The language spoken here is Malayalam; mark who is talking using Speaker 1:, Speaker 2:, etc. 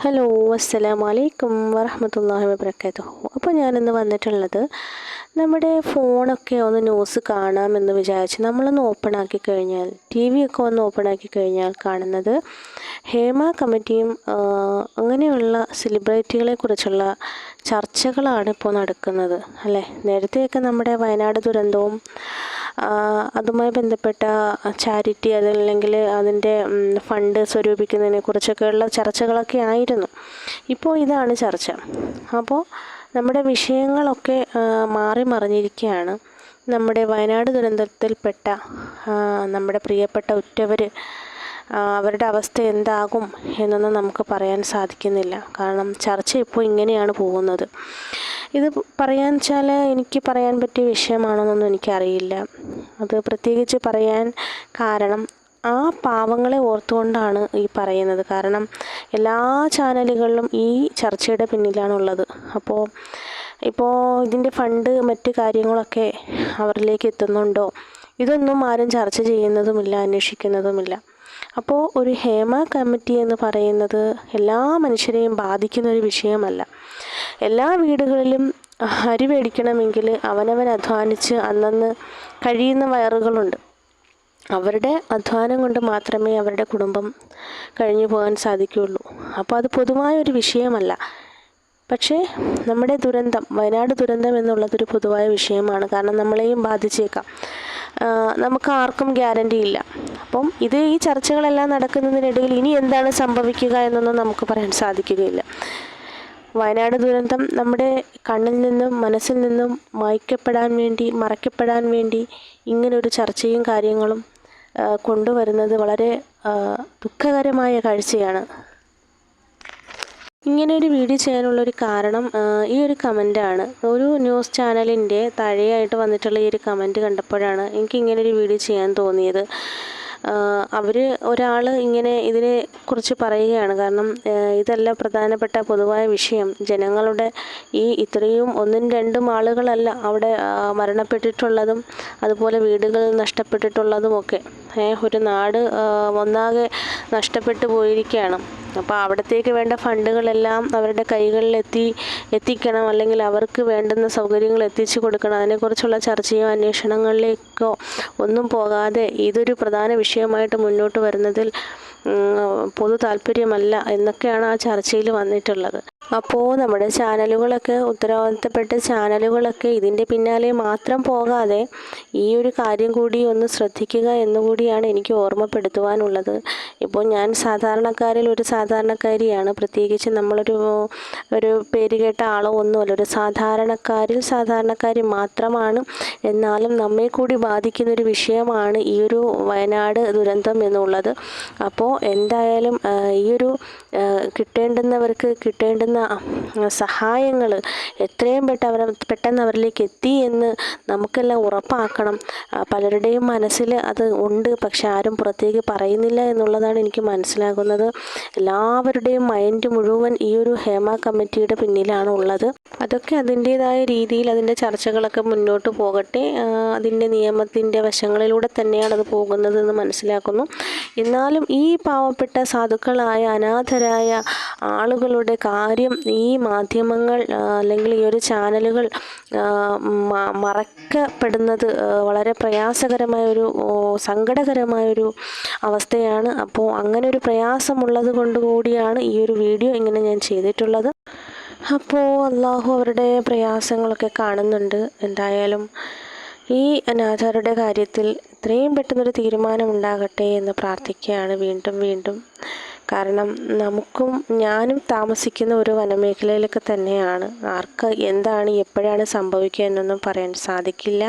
Speaker 1: ഹലോ അസ്സലാമു അലൈക്കും വറഹമത്തല്ലാഹി വബർക്കാത്തു അപ്പോൾ ഞാനിന്ന് വന്നിട്ടുള്ളത് നമ്മുടെ ഫോണൊക്കെ ഒന്ന് ന്യൂസ് കാണാമെന്ന് വിചാരിച്ച് നമ്മളൊന്ന് ഓപ്പൺ ആക്കി കഴിഞ്ഞാൽ ടി വി ഒക്കെ ഒന്ന് ഓപ്പൺ ആക്കി കഴിഞ്ഞാൽ കാണുന്നത് ഹേമ കമ്മിറ്റിയും അങ്ങനെയുള്ള സെലിബ്രിറ്റികളെ കുറിച്ചുള്ള ചർച്ചകളാണ് ഇപ്പോൾ നടക്കുന്നത് അല്ലേ? നേരത്തെയൊക്കെ നമ്മുടെ വയനാട് ദുരന്തവും അതുമായി ബന്ധപ്പെട്ട ചാരിറ്റി അതല്ലെങ്കിൽ അതിന്റെ ഫണ്ട് സ്വരൂപിക്കുന്നതിനെ കുറിച്ചൊക്കെയുള്ള ചർച്ചകളൊക്കെ ആയിരുന്നു. ഇപ്പോൾ ഇതാണ് ചർച്ച. അപ്പോൾ നമ്മുടെ വിഷയങ്ങളൊക്കെ മാറി മറിഞ്ഞിരിക്കുകയാണ്. നമ്മുടെ വയനാട് ദുരന്തത്തിൽപ്പെട്ട നമ്മുടെ പ്രിയപ്പെട്ട ഉറ്റവർ അവരുടെ അവസ്ഥ എന്താകും എന്നൊന്നും നമുക്ക് പറയാൻ സാധിക്കുന്നില്ല. കാരണം ചർച്ച ഇപ്പോൾ ഇങ്ങനെയാണ് പോകുന്നത്. ഇത് പറയാൻ വെച്ചാൽ എനിക്ക് പറയാൻ പറ്റിയ വിഷയമാണെന്നൊന്നും എനിക്കറിയില്ല. അത് പ്രത്യേകിച്ച് പറയാൻ കാരണം ആ പാവങ്ങളെ ഓർത്തുകൊണ്ടാണ് ഈ പറയുന്നത്. കാരണം എല്ലാ ചാനലുകളിലും ഈ ചർച്ചയുടെ പിന്നിലാണുള്ളത്. അപ്പോൾ ഇപ്പോൾ ഇതിന്റെ ഫണ്ട് മറ്റ് കാര്യങ്ങളൊക്കെ അവരിലേക്ക് എത്തുന്നുണ്ടോ? ഇതൊന്നും ആരും ചർച്ച ചെയ്യുന്നതുമില്ല അന്വേഷിക്കുന്നതുമില്ല. അപ്പോൾ ഒരു ഹേമ കമ്മിറ്റി എന്ന് പറയുന്നത് എല്ലാ മനുഷ്യരെയും ബാധിക്കുന്ന ഒരു വിഷയമല്ല. എല്ലാ വീടുകളിലും അരി മേടിക്കണമെങ്കിൽ അവനവൻ അധ്വാനിച്ച് അന്നന്ന് കഴിയുന്ന വയറുകളുണ്ട്. അവരുടെ അധ്വാനം കൊണ്ട് മാത്രമേ അവരുടെ കുടുംബം കഴിഞ്ഞു പോകാൻ സാധിക്കുകയുള്ളൂ. അപ്പോൾ അത് പൊതുവായ ഒരു വിഷയമല്ല. പക്ഷേ നമ്മുടെ ദുരന്തം വയനാട് ദുരന്തം എന്നുള്ളതൊരു പൊതുവായ വിഷയമാണ്. കാരണം നമ്മളെയും ബാധിച്ചേക്കാം. നമുക്ക് ആർക്കും ഗ്യാരണ്ടി ഇല്ല. അപ്പം ഇത് ഈ ചർച്ചകളെല്ലാം നടക്കുന്നതിനിടയിൽ ഇനി എന്താണ് സംഭവിക്കുക എന്നൊന്നും നമുക്ക് പറയാൻ സാധിക്കുകയില്ല. വയനാട് ദുരന്തം നമ്മുടെ കണ്ണിൽ നിന്നും മനസ്സിൽ നിന്നും മായ്ക്കപ്പെടാൻ വേണ്ടി മറയ്ക്കപ്പെടാൻ വേണ്ടി ഇങ്ങനൊരു ചർച്ചയും കാര്യങ്ങളും കൊണ്ടുവരുന്നത് വളരെ ദുഃഖകരമായ കാഴ്ചയാണ്. ഇങ്ങനെ ഒരു വീഡിയോ ചെയ്യാനുള്ള ഒരു കാരണം ഈ ഒരു കമന്റാണ് ഒരു ന്യൂസ് ചാനലിന്റെ താഴെയായിട്ട് വന്നിട്ടുള്ള ഈ ഒരു കമന്റ് കണ്ടപ്പോഴാണ് എനിക്ക് ഇങ്ങനെ ഒരു വീഡിയോ ചെയ്യാൻ തോന്നിയത്. അവർ ഒരാൾ ഇങ്ങനെ ഇതിനെ കുറിച്ച് പറയുകയാണ്. കാരണം ഇതല്ല പ്രധാനപ്പെട്ട പൊതുവായ വിഷയം. ജനങ്ങളുടെ ഈ ഇത്രയും ഒന്നും രണ്ടും ആളുകളല്ല അവിടെ മരണപ്പെട്ടിട്ടുള്ളതും അതുപോലെ വീടുകൾ നഷ്ടപ്പെട്ടിട്ടുള്ളതും ഒക്കെ ഒരു നാട് ഒന്നാകെ നഷ്ടപ്പെട്ടു പോയിരിക്കുകയാണ്. അപ്പോൾ അവിടത്തേക്ക് വേണ്ട ഫണ്ടുകളെല്ലാം അവരുടെ കൈകളിൽ എത്തി എത്തിക്കണം. അല്ലെങ്കിൽ അവർക്ക് വേണ്ടുന്ന സൗകര്യങ്ങൾ എത്തിച്ചു കൊടുക്കണം. അതിനെക്കുറിച്ചുള്ള ചർച്ചയോ അന്വേഷണങ്ങളിലേക്കോ ഒന്നും പോകാതെ ഇതൊരു പ്രധാന വിഷയമായിട്ട് മുന്നോട്ട് വരുന്നതിൽ പൊതു താല്പര്യമല്ല എന്നൊക്കെയാണ് ആ ചർച്ചയിൽ വന്നിട്ടുള്ളത്. അപ്പോൾ നമ്മുടെ ചാനലുകളൊക്കെ ഉത്തരവാദിത്തപ്പെട്ട ചാനലുകളൊക്കെ ഇതിന്റെ പിന്നാലെ മാത്രം പോകാതെ ഈ ഒരു കാര്യം കൂടി ഒന്ന് ശ്രദ്ധിക്കുക എന്നുകൂടിയാണ് എനിക്ക് ഓർമ്മപ്പെടുത്തുവാനുള്ളത്. ഇപ്പോൾ ഞാൻ സാധാരണക്കാരിൽ ഒരു സാധാരണക്കാരിയാണ്. പ്രത്യേകിച്ച് നമ്മളൊരു ഒരു പേര് കേട്ട ആളോ ഒന്നുമല്ല. ഒരു സാധാരണക്കാരിൽ സാധാരണക്കാരി മാത്രമാണ്. എന്നാലും നമ്മെ കൂടി ബാധിക്കുന്ന ഒരു വിഷയമാണ് ഈ ഒരു വയനാട് ദുരന്തം എന്നുള്ളത്. അപ്പോൾ എന്തായാലും ഈ ഒരു കിട്ടേണ്ടുന്നവർക്ക് കിട്ടേണ്ടുന്ന സഹായങ്ങൾ എത്രയും പെട്ടവർ പെട്ടെന്ന് അവരിലേക്ക് എത്തി എന്ന് നമുക്കെല്ലാം ഉറപ്പാക്കണം. പലരുടെയും മനസ്സിൽ അത് ഉണ്ട് പക്ഷെ ആരും പുറത്തേക്ക് പറയുന്നില്ല എന്നുള്ളതാണ് എനിക്ക് മനസ്സിലാകുന്നത്. എല്ലാവരുടെയും മൈൻഡ് മുഴുവൻ ഈ ഒരു ഹേമ കമ്മിറ്റിയുടെ പിന്നിലാണ് ഉള്ളത്. അതൊക്കെ അതിന്റേതായ രീതിയിൽ അതിന്റെ ചർച്ചകളൊക്കെ മുന്നോട്ട് പോകട്ടെ. അതിന്റെ നിയമത്തിന്റെ വശങ്ങളിലൂടെ തന്നെയാണ് അത് പോകുന്നതെന്ന് മനസ്സിലാക്കുന്നു. എന്നാലും ഈ പാവപ്പെട്ട സാധുക്കളായ അനാഥരായ ആളുകളുടെ കാര്യം ഈ മാധ്യമങ്ങൾ അല്ലെങ്കിൽ ഈ ഒരു ചാനലുകൾ മറക്കപ്പെടുന്നത് വളരെ പ്രയാസകരമായ ഒരു സങ്കടകരമായൊരു അവസ്ഥയാണ്. അപ്പോൾ അങ്ങനെ ഒരു പ്രയാസമുള്ളത് കൊണ്ട് കൂടിയാണ് ഈ ഒരു വീഡിയോ ഇങ്ങനെ ഞാൻ ചെയ്തിട്ടുള്ളത്. അപ്പോൾ അള്ളാഹു അവരുടെ പ്രയാസങ്ങളൊക്കെ കാണുന്നുണ്ട്. എന്തായാലും ഈ അനാഥരുടെ കാര്യത്തിൽ എത്രയും പെട്ടെന്നൊരു തീരുമാനം ഉണ്ടാകട്ടെ എന്ന് പ്രാർത്ഥിക്കുകയാണ്. വീണ്ടും വീണ്ടും. കാരണം നമുക്കും ഞാനും താമസിക്കുന്ന ഒരു വനമേഖലയിലൊക്കെ തന്നെയാണ്. ആർക്ക് എന്താണ് എപ്പോഴാണ് സംഭവിക്കുക എന്നൊന്നും പറയാൻ സാധിക്കില്ല.